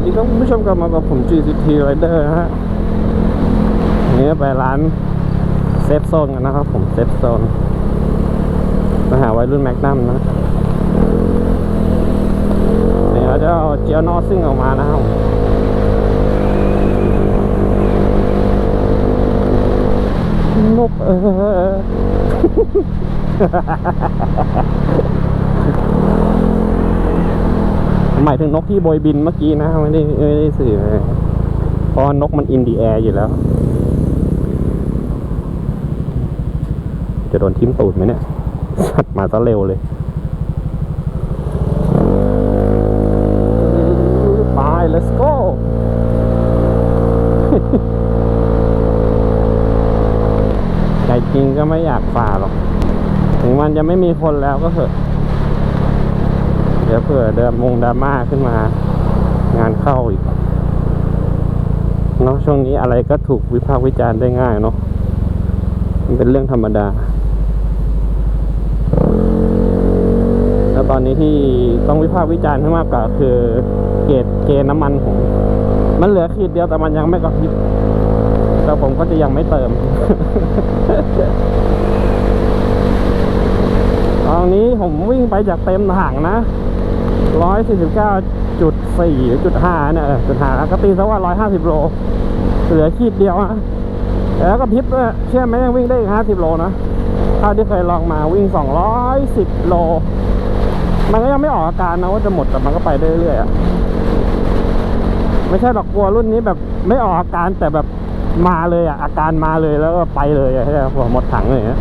วัสดีครับคุณผู้ชมกลับมากับผม GCT Rider นะฮะนี้ไปร้านเซฟโซนกันนะครับผมเซฟโซนมาหาวัยรุ่นแมกนัมนะเดี๋ยวเราจะเอาเจียวนอซิ่งออกมานะครับนกเออ หมายถึงนกที่โบยบินเมื่อกี้นะไม่ได้ไม่ได้สื่อนะเพราะนกมันอินดีแอร์อยู่แล้ว จะโดนทิ่มตูดไหมเนี่ยสัตว์มาซะเร็วเลยไป let's go ใจจริงก็ไม่อยากฝ่าหรอก ถึงมันจะไม่มีคนแล้วก็เถอะเดี๋ยวเผื่อเดิมมงดราม่าขึ้นมา งานเข้าอีกเนาะช่วงนี้อะไรก็ถูกวิพากษ์วิจารณ์ได้ง่ายเนาะมันเป็นเรื่องธรรมดา แล้วตอนนี้ที่ต้องวิพากษ์วิจารณ์ให้มากกว่าคือ เกรดเกณฑ์น้ำมันผมมันเหลือขีดเดียวแต่มันยังไม่กระพริบแต่ผมก็จะยังไม่เติมตอนนี้ผมวิ่งไปจากเต็มถังนะ ร้อยสี่สิบเก้าจุดสี่จุดห้าเนี่ยจุดห้าก็ตีซะว่าร้อยห้าสิบโล เหลือขีดเดียวนะแล้วก็พิบเนี่ยเชื่อไหมยังวิ่งได้อีกห้าสิบโลนะเท่าที่เคยลองมาวิ่งสองร้อยสิบโล มันก็ยังไม่ออกอาการนะว่าจะหมดแต่มันก็ไปได้เรื่อยๆอะไม่ใช่หรอกกลัวรุ่นนี้แบบไม่ออกอาการแต่แบบมาเลยอะอาการมาเลยแล้วก็ไปเลยอะใช่ไหมหมดถังเลยนะ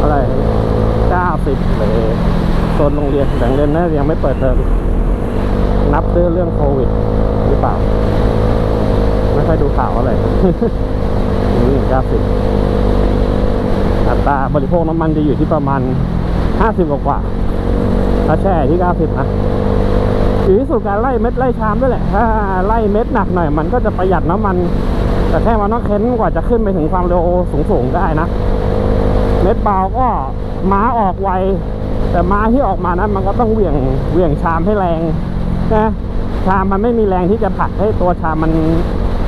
อะไรเก้าสิบเลยโซ นโรงเรียนแต่โรงเรียนน่ายังไม่เปิดเทอมนับด้วยเรื่องโควิดหรือเปล่า ไม่ค่อยดูข่าวอะไรนี่เก้าสิบอัตราบริโภคน้ำมันจะอยู่ที่ประมาณ50กว่ากว่าถ้าแช่ที่90นะอยู่ที่สุดการไล่เม็ดไล่ชามด้วยแหละ ถ้าไล่เม็ดหนักหน่อย มันก็จะประหยัดน้ำมัน แต่แค่มันต้องเค้นกว่าจะขึ้นไปถึงความเร็วสูงๆได้นะ เม็ดเบาก็ม้าออกไว แต่ม้าที่ออกมานั้นมันก็ต้องเหวี่ยงเหวี่ยงชามให้แรงนะชามมันไม่มีแรงที่จะผลักให้ตัวชามมัน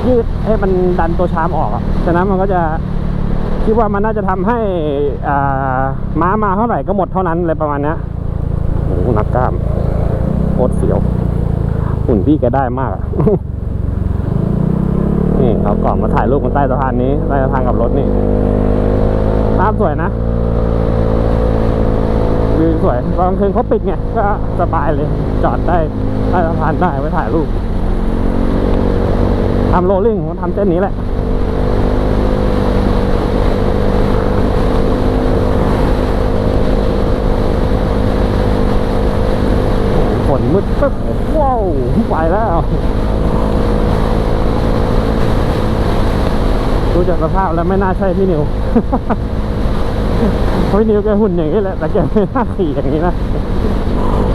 ยืดให้มันดันตัวชามออกอะฉะนั้นมันก็จะคิดว่ามันน่าจะทำให้อ่าม้ามาเท่าไหร่ก็หมดเท่านั้นเลยประมาณนี้โอ้หนักกล้ามโคตรเสียวหุ่นพี่แกได้มากนี่เขากล่องมาถ่ายรูปบนใต้สะพานนี้ใต้สะพานกับรถนี่ภาพสวยนะ วิวสวยตอนกลางคืนเขาปิดไงก็สบายเลย จอดได้ใต้สะพานได้ไว้ถ่ายรูปทำโรลลิ่งผมทำเส้นนี้แหละฝนมืดปึ๊บว้าวไปแล้วดูจากสภาพแล้วไม่น่าใช่พี่นิว เพราะพี่นิวแกหุ่นอย่างนี้แหละ แต่แกไม่น่าขี่อย่างนี้นะ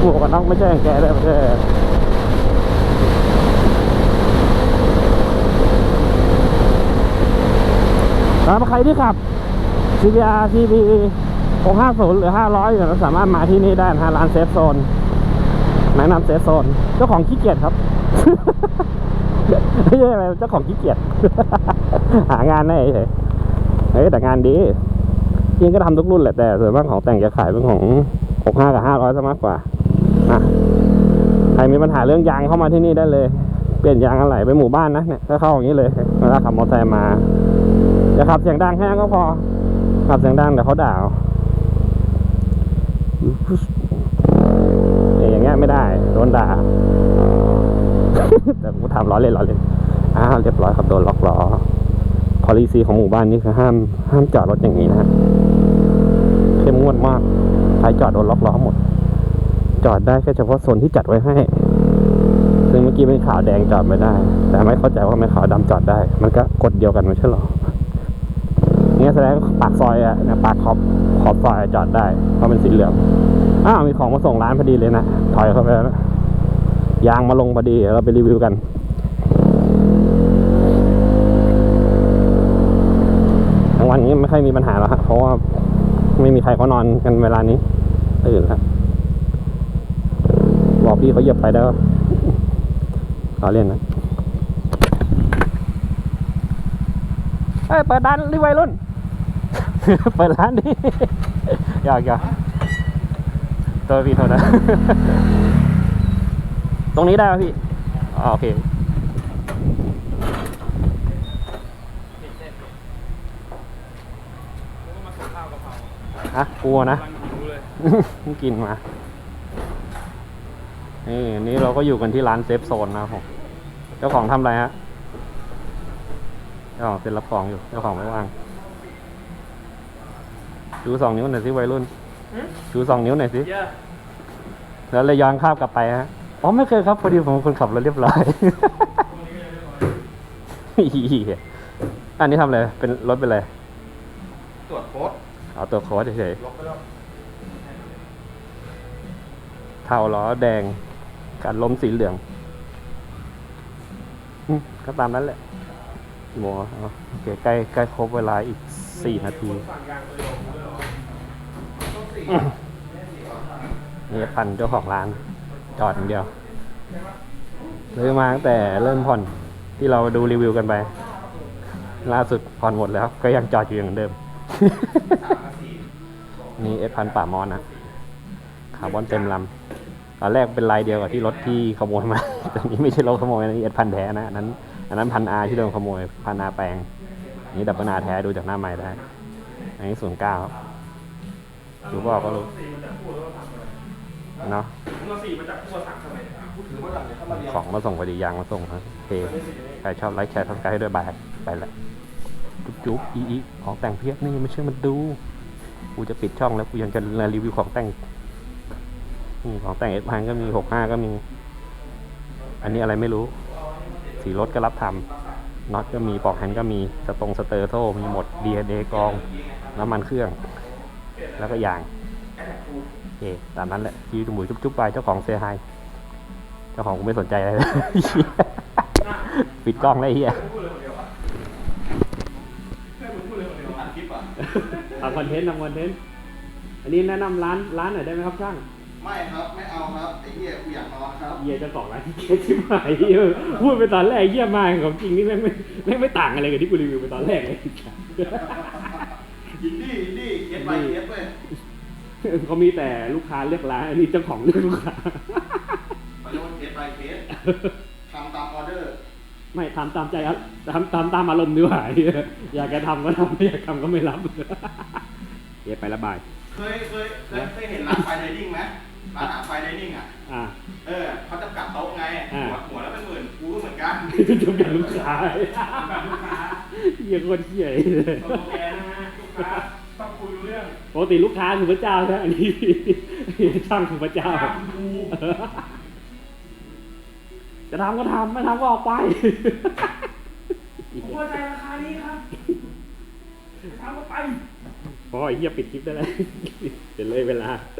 หมวกกันน็อกไม่ใช่อย่างแกเลยไม่ใช่สำหรับใครที่ขับ CBR CB 650 หรือ 500อยู่สามารถมาที่นี่ได้นะฮะร้านเซฟโซนแนะนำเซฟโซน เจ้าของขี้เกียจครับไม่ใช่อะไรเจ้าของขี้เกียจหางานได้เฉยเฮ้ยแต่งานดี ริงก็ทำทุกรุ่นแหละแต่ส่วนมากของแต่งจะขายเป็นของ 65 กับ 500ซะมากกว่าอะใครมีปัญหาเรื่องยางเข้ามาที่นี่ได้เลย เปลี่ยนยางอะไรไปหมู่บ้านนะเนี่ยก็เข้าอย่างนี้เลยเวลาขับมอเตอร์ไซค์มาอย่าขับเสียงดังแค่นั้นก็พอขับเสียงดังเดี๋ยวเขาด่าเอาเนี่ยอย่างเงี้ยไม่ได้โดนด่าแต่กูทำล้อเล่นล้อเล่นอ้าวเรียบร้อยครับโดนล็อกล้อ policy ของหมู่บ้านนี่คือห้ามห้ามจอดรถอย่างนี้นะ ฮะเข้ากใครจอดโดนล็อกล้อหมด จอดได้แค่เฉพาะโซนที่จัดไว้ให้ ซึ่งเมื่อกี้เป็นขาวแดงจอดไม่ได้ แต่ไม่เข้าใจว่าไม่ขาวดำจอดได้ มันก็กฎเดียวกันไม่ใช่หรอเนี่ยแสดงปากซอยอะเนี่ยปากขอบขอบซอยจอดได้เพราะเป็นสีเหลืองอ้าวมีของมาส่งร้านพอดีเลยนะถอยเข้าไปแล้วยางมาลงพอดีเดี๋ยวเราไปรีวิวกันทั้งวันนี้ไม่ค่อยมีปัญหาแล้วฮะเพราะว่า ไม่มีใครเขานอนกันเวลานี้ตื่นแล้วพี่เขาเหยียบไปได้ปะขอเล่นนะเอ้ยเปิดร้านรีไวยรุ่น เปิดร้านดิอยากอยากตัวพี่โทษนะตรงนี้ได้ป่ะพี่อ๋อโอเค ฮะกลัวนะกินมานี่อันนี้เราก็อยู่กันที่ร้านเซฟโซนนะครับผมเจ้าของทำอะไรฮะเจ้าของเซ็นรับของอยู่เจ้าของไม่ว่างชูสองนิ้วหน่อยสิวัยรุ่นชูสองนิ้วหน่อยสิแล้วเลยย้อนข้ามกลับไปฮะอ๋อไม่เคยครับพอดีผมเป็นคนขับรถเรียบร้อยเหี้ยอันนี้ทำอะไรเป็นรถเป็นอะไรตรวจโค้ด เอาตัวโค้ดเฉยลบไปแล้วๆเทาล้อแดงการล้มสีเหลืองก็ตามนั้นแหละโมอโอเคใกล้ใกล้ครบเวลาอีกสี่นาทีนี่พันเจ้าของร้าน จอดอย่างเดียวซื้อมาตั้งแต่เริ่มผ่อนที่เราดูรีวิวกันไป ล่าสุดผ่อนหมดแล้ว ก็ยังจอดอยู่อย่างเดิม นี่เอพันป่ามอนนะคาร์บอนเต็มลำตอนแรกเป็นลายเดียวกับที่รถที่ขโมยมาแต่นี้ไม่ใช่รถขโมยนะนี่เอพันแท้นะอันนั้นอันนั้นพันอาที่โดนขโมยพันอาแปลงนี่ดับเบิลอาแท้ดูจากหน้าใหม่ได้อันนี้ศูนย์เก้าดูบอกก็รู้เนาะมาสี่มาจากผู้สั่งทำไมพูดถึงว่าหลังเนี่ยถ้ามาเรียนของมาส่งพอดียางมาส่งครับโอเคใครชอบไลค์แชร์ทักทายให้ด้วยบายไปละ จุ๊บจุ๊บอีอีของแต่งเพียบนี่ไม่เชื่อมันดู กูจะปิดช่องแล้วกูยังจะรีวิวของแต่งนี่ของแต่งเอสพันก็มีหกห้าก็มี อันนี้อะไรไม่รู้ สีรถก็รับทำน็อตก็มีปลอกแฮนด์ก็มีสตรงสเตอร์โซ่มีหมด DNA กอง น้ำมันเครื่อง แล้วก็ยางโอเคตามนั้นแหละที่จุ่มบุยจุ๊บๆไปเจ้าของเซฮายเจ้าของกูไม่สนใจอะไรเลยปิดกล้องแล้วไอ้เฮีย ทำคอนเทนต์ทำคอนเทนต์ อันนี้แนะนำร้านร้านหน่อยได้ไหมครับช่าง ไม่ครับไม่เอาครับไอ้เหี้ยกูอยากนอนครับเยี่ยเจะต่อร้านที่เก๊ที่ใหม่เออพูดไปตอนแรกเยี่ยมากของจริงนี่แม่งไม่แม่งไม่ต่างอะไรกับที่กูรีวิวไปตอนแรกเลยยินดียินดีเคสไปเคสเว้ยเขามีแต่ลูกค้าเลือกร้านอันนี้เจ้าของเลือกลูกค้ามาเรียกว่าเคสไปเคสทำตามออเดอร์ ไม่ทำตามใจครับทำตามตามอารมณ์ดีกว่าอยากจะทำก็ทำไม่อยากทำก็ไม่รับเดี๋ยวไประบาย เคยเคยเคยเคยเห็นร้านไฟไดนิ่งไหมร้านอาหารไฟไดนิ่งอะอ่าเออเขาจำกัดโต๊ะไงอ่าหัวหัวแล้วเป็นหมื่นกูก็เหมือนกันจะจบอย่างลูกค้าแบบลูกค้าเยี่ยคนเหี้ยโอเคนะฮะลูกค้าต้องคุยรู้เรื่องปกติลูกค้าคือพระเจ้าใช่ไหมอันนี้ช่างคือพระเจ้าตามกู จะทำก็ทำไม่ทำก็ออกไปผมพอใจราคานี้ครับทำก็ไปพอไอ้เหี้ยปิดคลิปได้แล้วเดี๋ยวเลยเวลา